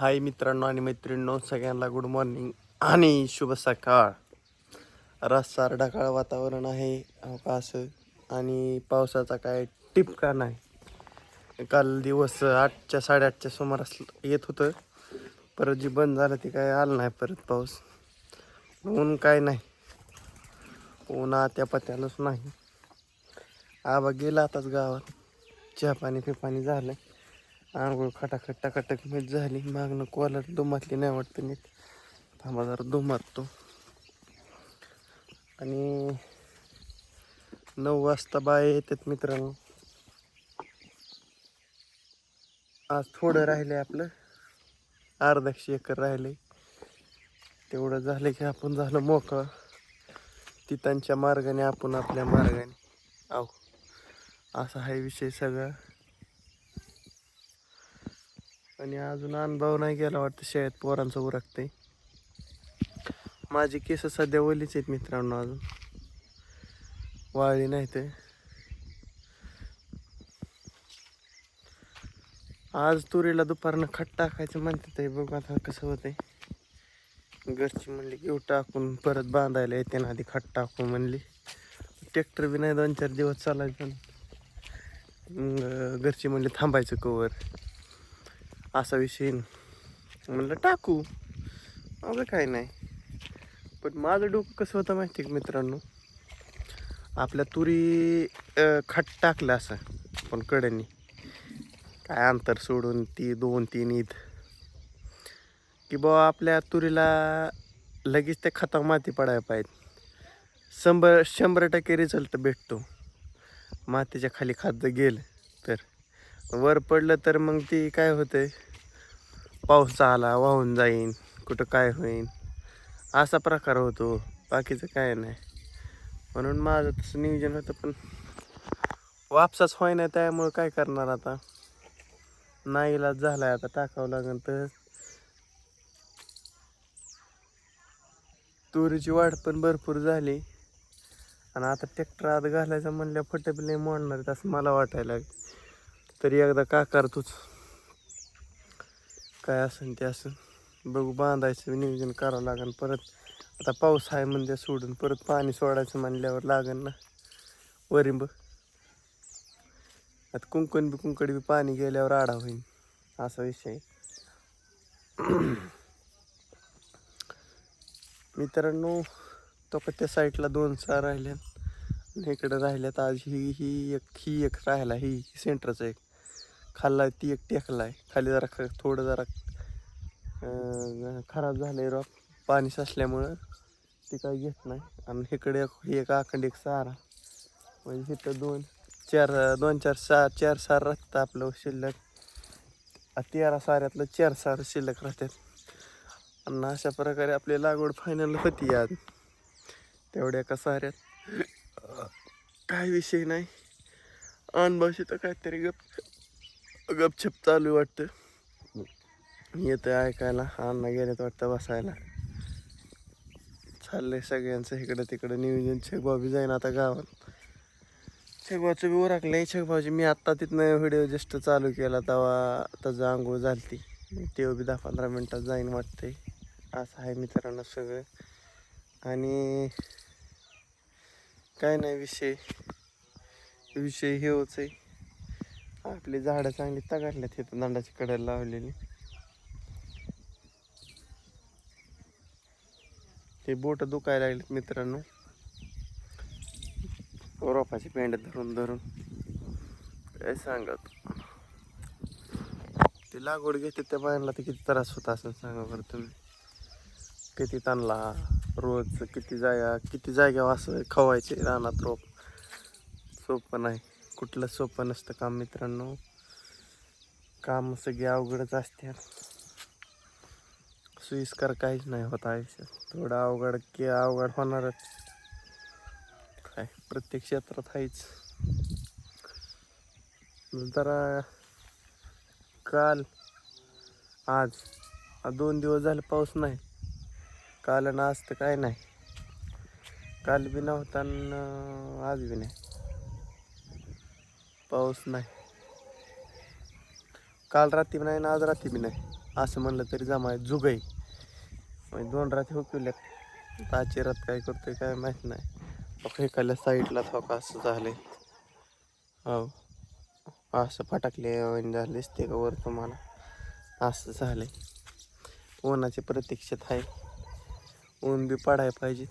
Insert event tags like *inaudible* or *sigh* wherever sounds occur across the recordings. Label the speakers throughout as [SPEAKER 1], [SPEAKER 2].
[SPEAKER 1] हाय मित्रांनो आणि मैत्रिणींनो सगळ्यांना गुड मॉर्निंग आणि शुभ सकाळ. रस्सार ढकाळ वातावरण आहे अवकाश असं आणि पावसाचा काय टिपका नाही. काल दिवस आठच्या साडेआठच्या सुमारास येत होतं. परत जी बंद झालं ते काय आलं नाही परत पाऊस. ऊन काय नाही. ऊन आत्या पत्यानंच नाही. आबा गेला आताच गावात. चहा पाणी पिपाणी झालं आंघोळ खटाखट टाकाटक मीठ झाली. मागणं कॉलर दुमातली नाही वाटतं नीट. थांबा जरा दुमाततो. आणि नऊ वाजता बाय येतात मित्रांनो. आज थोडं राहिलंय आपलं. अर्धाशे एकर राहिले तेवढं झालं की आपण झालं मोकळं. तिथांच्या मार्गाने आपण आपल्या मार्गाने. आहो. असा हा विषय सगळा. आणि अजून अनुभव नाही गेला वाटतं शाळेत पोरांचं उरकते माझे केस सध्या ओलीच आहेत मित्रांनो अजून. वाळली नाही ते आज तुरीला दुपारनं खट टाकायचं म्हणते ते बघू आता कसं होतंय. घरची म्हणली घेऊ टाकून परत बांधायला येते ना आधी खट टाकू म्हणली. ट्रॅक्टर बी नाही दोन चार दिवस चालायचं. मग घरची म्हणली थांबायचं कवर असा विषय म्हणलं टाकू. अगं काय नाही. पण माझं डोकं कसं होतं माहिती आहे का मित्रांनो? आपल्या तुरी खट टाकलं असं पण कडेनी. काय अंतर सोडून ती दोन तीन ईद. की बुवा आपल्या तुरीला लगेच त्या खता माती पडायला पाहिजे. शंभर शंभर टक्के रिझल्ट भेटतो. मातीच्या खाली खाद्य गेलं तर. वर पडलं तर मग ती काय होतंय? पाऊस आला वाहून जाईन कुठं काय होईन? असा प्रकार होतो बाकीचं काय नाही. म्हणून माझं तसं नियोजन होतं पण वापसाच होय नाही त्यामुळं काय करणार आता? नाही इलाज झालाय आता टाकावं लागेल तर. तुरीची वाढ पण भरपूर झाली. आणि आता ट्रॅक्टर आत घालायचं म्हणल्या फटबले मोडणार तसं असं मला वाटायला लागेल. तरी एकदा का करतोच. काय असेल ते असं बघू बांधायचं नियोजन करावं लागेल परत. आता पाऊस आहे म्हणजे सोडून परत पाणी सोडायचं म्हणल्यावर लागेल ना. वरिंब आता कुंकण बी कुंकड बी पाणी गेल्यावर आडा होईल असा विषय *clears throat* मित्रांनो तो का त्या साईडला दोन चार राहिल्यात. आणि राहिल्यात आज ही ही एक ही एक राहिला ही सेंटरचं एक. खाल्ला ती एक टेकला आहे खाली जरा ख थोडं जरा खराब झालं आहे रॉक. पाणी साचल्यामुळं ती काय घेत नाही. आणि इकडे एक अखंड एक आखंड एक सारा. म्हणजे इथं दोन चार दोन चार सहा चार सार राहतं आपलं शिल्लक. तेरा साऱ्यातलं चार सार शिल्लक राहतात. आणि अशा प्रकारे आपली लागवड फायनल होती आज. तेवढ्या एका साऱ्यात. काय विषय नाही. अनुभवशी तर काहीतरी गप. गपछप चालू वाटतं. येतं ऐकायला अण्णा गेलेत वाटतं बसायला. चाललंय सगळ्यांचं इकडं तिकडं नियोजन बी जाईन आता गावात. छगभाऊचं बी ओरखलंय छगभाऊची मी आत्ता तिथनं व्हिडिओ जस्ट चालू केला तेव्हा त्याचं आंघोळ झालती. तेव्हा बी दहा पंधरा मिनटात जाईन वाटतंय. असं आहे मित्रांनो सगळं. आणि काय नाही विषय. विषय हे होच आहे. आपली झाडं चांगली तगारल्यात तिथं दंडाची कडेला लावलेली. ते बोट दुखायला लागलेत मित्रांनो. रोपाची पेंड धरून धरून. काय सांगत ते लागवड घेते त्या बायांना तर किती त्रास होता असं सांगा बरं तुम्ही. किती ताणला रोज किती जागा किती जाग्यावर असं खवायचे रानात रोप. सोपं नाही. कुठलं सोपं नसतं काम मित्रांनो. काम सगळे अवघडच असतात. सोयीस्कर काहीच नाही होत आयुष्यात. थोडं अवघड की अवघड होणारच. काय प्रत्येक क्षेत्रात आहेच जरा काल आज दोन दिवस झाले पाऊस नाही. काल आणि आज तर काय नाही. काल बी नव्हता आणि आज बी नाही. पाऊस नाही. काल रात्री बी नाही आणि आज रात्री बी नाही. असं म्हणलं तरी जमाय जुगई. म्हणजे दोन रात्री हुकवल्यात आजची रात काय करतोय काय माहीत नाही. एखाद्या साईडला थोका असं झालंय. हो असं फटाकले झाले ते का वर तुम्हाला? असं झालंय. ऊनाची प्रतीक्षेत आहे. ऊन बी पडाय पाहिजे.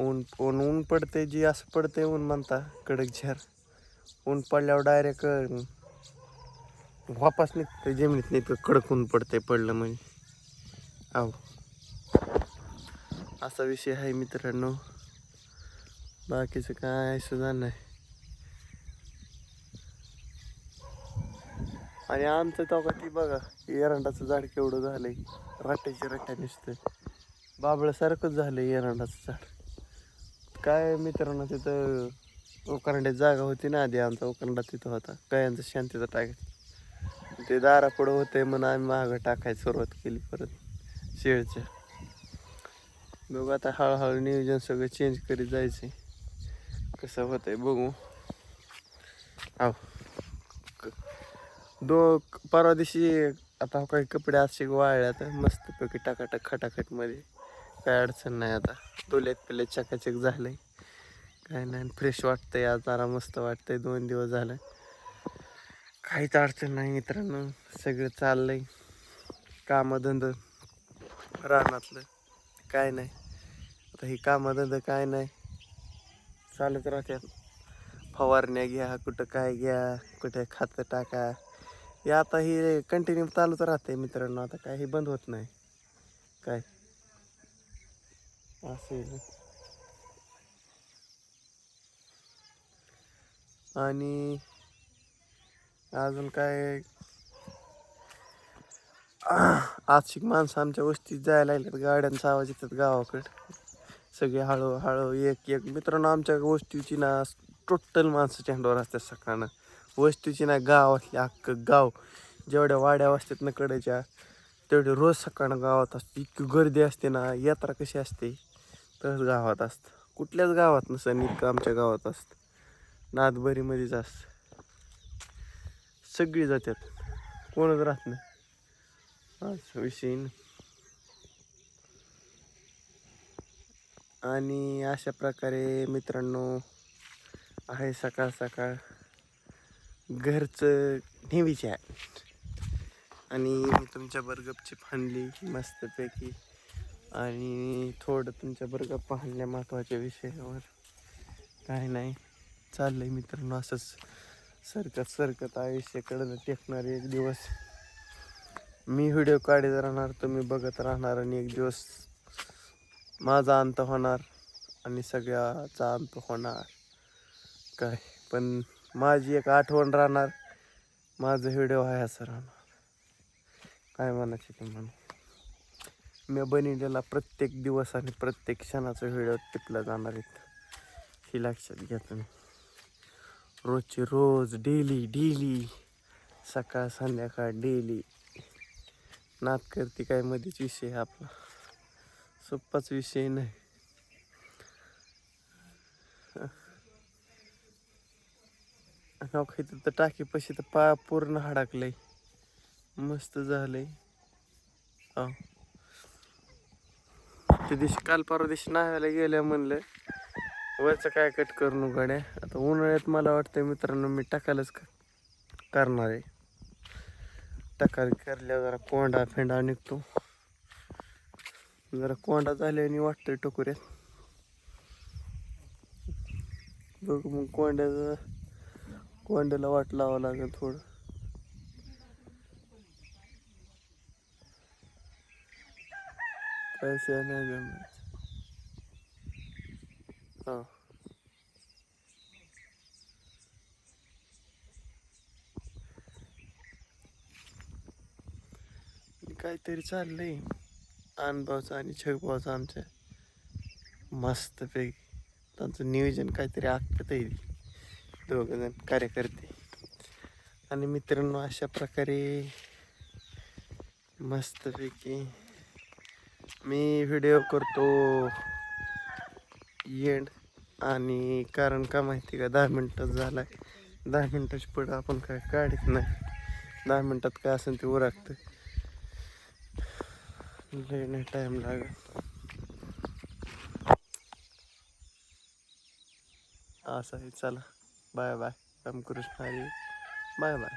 [SPEAKER 1] ऊन ऊन ऊन पडते जी असं पडते ऊन म्हणता कडक झेर. ऊन पडल्यावर डायरेक्ट वापस निघतं जमिनीत नाही कडक ऊन पडतंय पडलं म्हणजे. आहो. असा विषय आहे मित्रांनो. बाकीचं काय सुद्धा नाही आणि आमचं तो ती बघा एरंडाचं झाड केवढं झालंय. रट्ट्याची रट्ट्या नुसतं. बाबळासारखंच झालंय एरंडाचं झाड. काय मित्रांनो तिथं उकरंड्यात जागा होती ना आधी आमचा उकरंडा तिथं होता. गायांचं शांतीचा टाकायचं ते दारा पुढं होते म्हणून आम्ही मागं टाकायला सुरुवात केली परत शेळच्या. बघू आता हळूहळू नियोजन सगळं चेंज करीत जायचे कसं होतंय बघू. आव. दो परवा दिवशी आता काही कपडे असे वाळल्यात मस्तपैकी टाकाटक खटाखटमध्ये. काय अडचण नाही आता. तुल्यात पिल्यात चकाचक झालंय. काय नाही फ्रेश वाटतंय आज जरा मस्त वाटतंय दोन दिवस झालं. काहीच अडचण नाही मित्रांनो सगळं चाललंय. कामधंद रानातलं काय नाही. आता ही कामधंद काय नाही. चालत राहत्यात. फवारण्या घ्या कुठं काय घ्या कुठे खातं टाका. हे आता हे कंटिन्यू चालूच राहते मित्रांनो आता काही बंद होत नाही. काय? असेल आणि अजून काय? आजशिक माणसं आमच्या वस्तीत जायला लागल्यात गाड्यांचा आवाज येतात गावाकडं. सगळे हळूहळू एक एक. मित्रांनो आमच्या वस्तीची ना टोटल माणसं चेंडवर असतात सकाळनं. वस्तीची ना गावातली अख्खं गाव. जेवढ्या वाड्या असतात ना कडेच्या तेवढे रोज सकाळनं गावात असते. इतकी गर्दी असते ना यात्रा कशी असते? तसंच गावात असतं. कुठल्याच गावात नसतं इतकं आमच्या गावात असतं. नादभरीमध्येच असतं सगळी जातात कोणच राहत नाही. असं विषय आणि अशा प्रकारे मित्रांनो आहे सकाळ सकाळ. घरचं नेहमीचे आहे. आणि मी तुमच्या बरगपची फांदली मस्तपैकी. आणि थोडं तुमच्या बरगप पाहण्या महत्त्वाच्या विषयावर. काय नाही. चाललंय मित्रांनो असंच सरकत सरकत आयुष्याकडनं टेकणार एक दिवस. मी व्हिडिओ काढत राहणार तुम्ही बघत राहणार आणि एक दिवस माझा अंत होणार आणि सगळ्याचा अंत होणार. काय? पण माझी एक आठवण राहणार माझं व्हिडिओ आहे असं राहणार. काय म्हणायचे म्हणू? मी बनवलेला प्रत्येक दिवस आणि प्रत्येक क्षणाचा व्हिडिओ टिपला जाणार आहेत. ही लक्षात घ्या तुम्ही. रोजचे रोज डेली डेली सकाळ संध्याकाळ डेली नात करते काय मध्येच विषय आहे आपला. सोप्पाच विषय नाही. अहो, तर टाकी पशी तर पा पूर्ण हडाकलंय. मस्त झालंय. हो. त्या दिवशी काल परवा दिवशी नाव्याला गेल्या म्हणलं. वरचं काय कट करू गाड्या. आता उन्हाळ्यात मला वाटतं मित्रांनो मी टाकायलाच करणार आहे. टाकाल करल्या जरा कोंडा फेंडा निघतो. जरा कोंडा झाल्याने वाटतंय टोकऱ्यात. बघ मग कोंड्याचं कोंड्याला वाट लावावं लागेल थोडं. पैसे नाही जमत. हा. काहीतरी चाललंय. अनुभवाचं आणि छगभावाचं आमच्या मस्तपैकी. त्यांचं नियोजन काहीतरी आखत आहे दोघं जण कार्यकर्ते. आणि मित्रांनो अशा प्रकारे मस्तपैकी मी व्हिडिओ करतो. एंड आणि कारण का माहिती का? दहा मिनटं झालाय. दहा मिनटाची पुढं आपण काय काढत नाही. दहा मिनटात काय असेल ते उरकतं लय नाही टाईम लागत. असं आहे. चला. Bye bye. Ramkrishna Hari. Bye bye.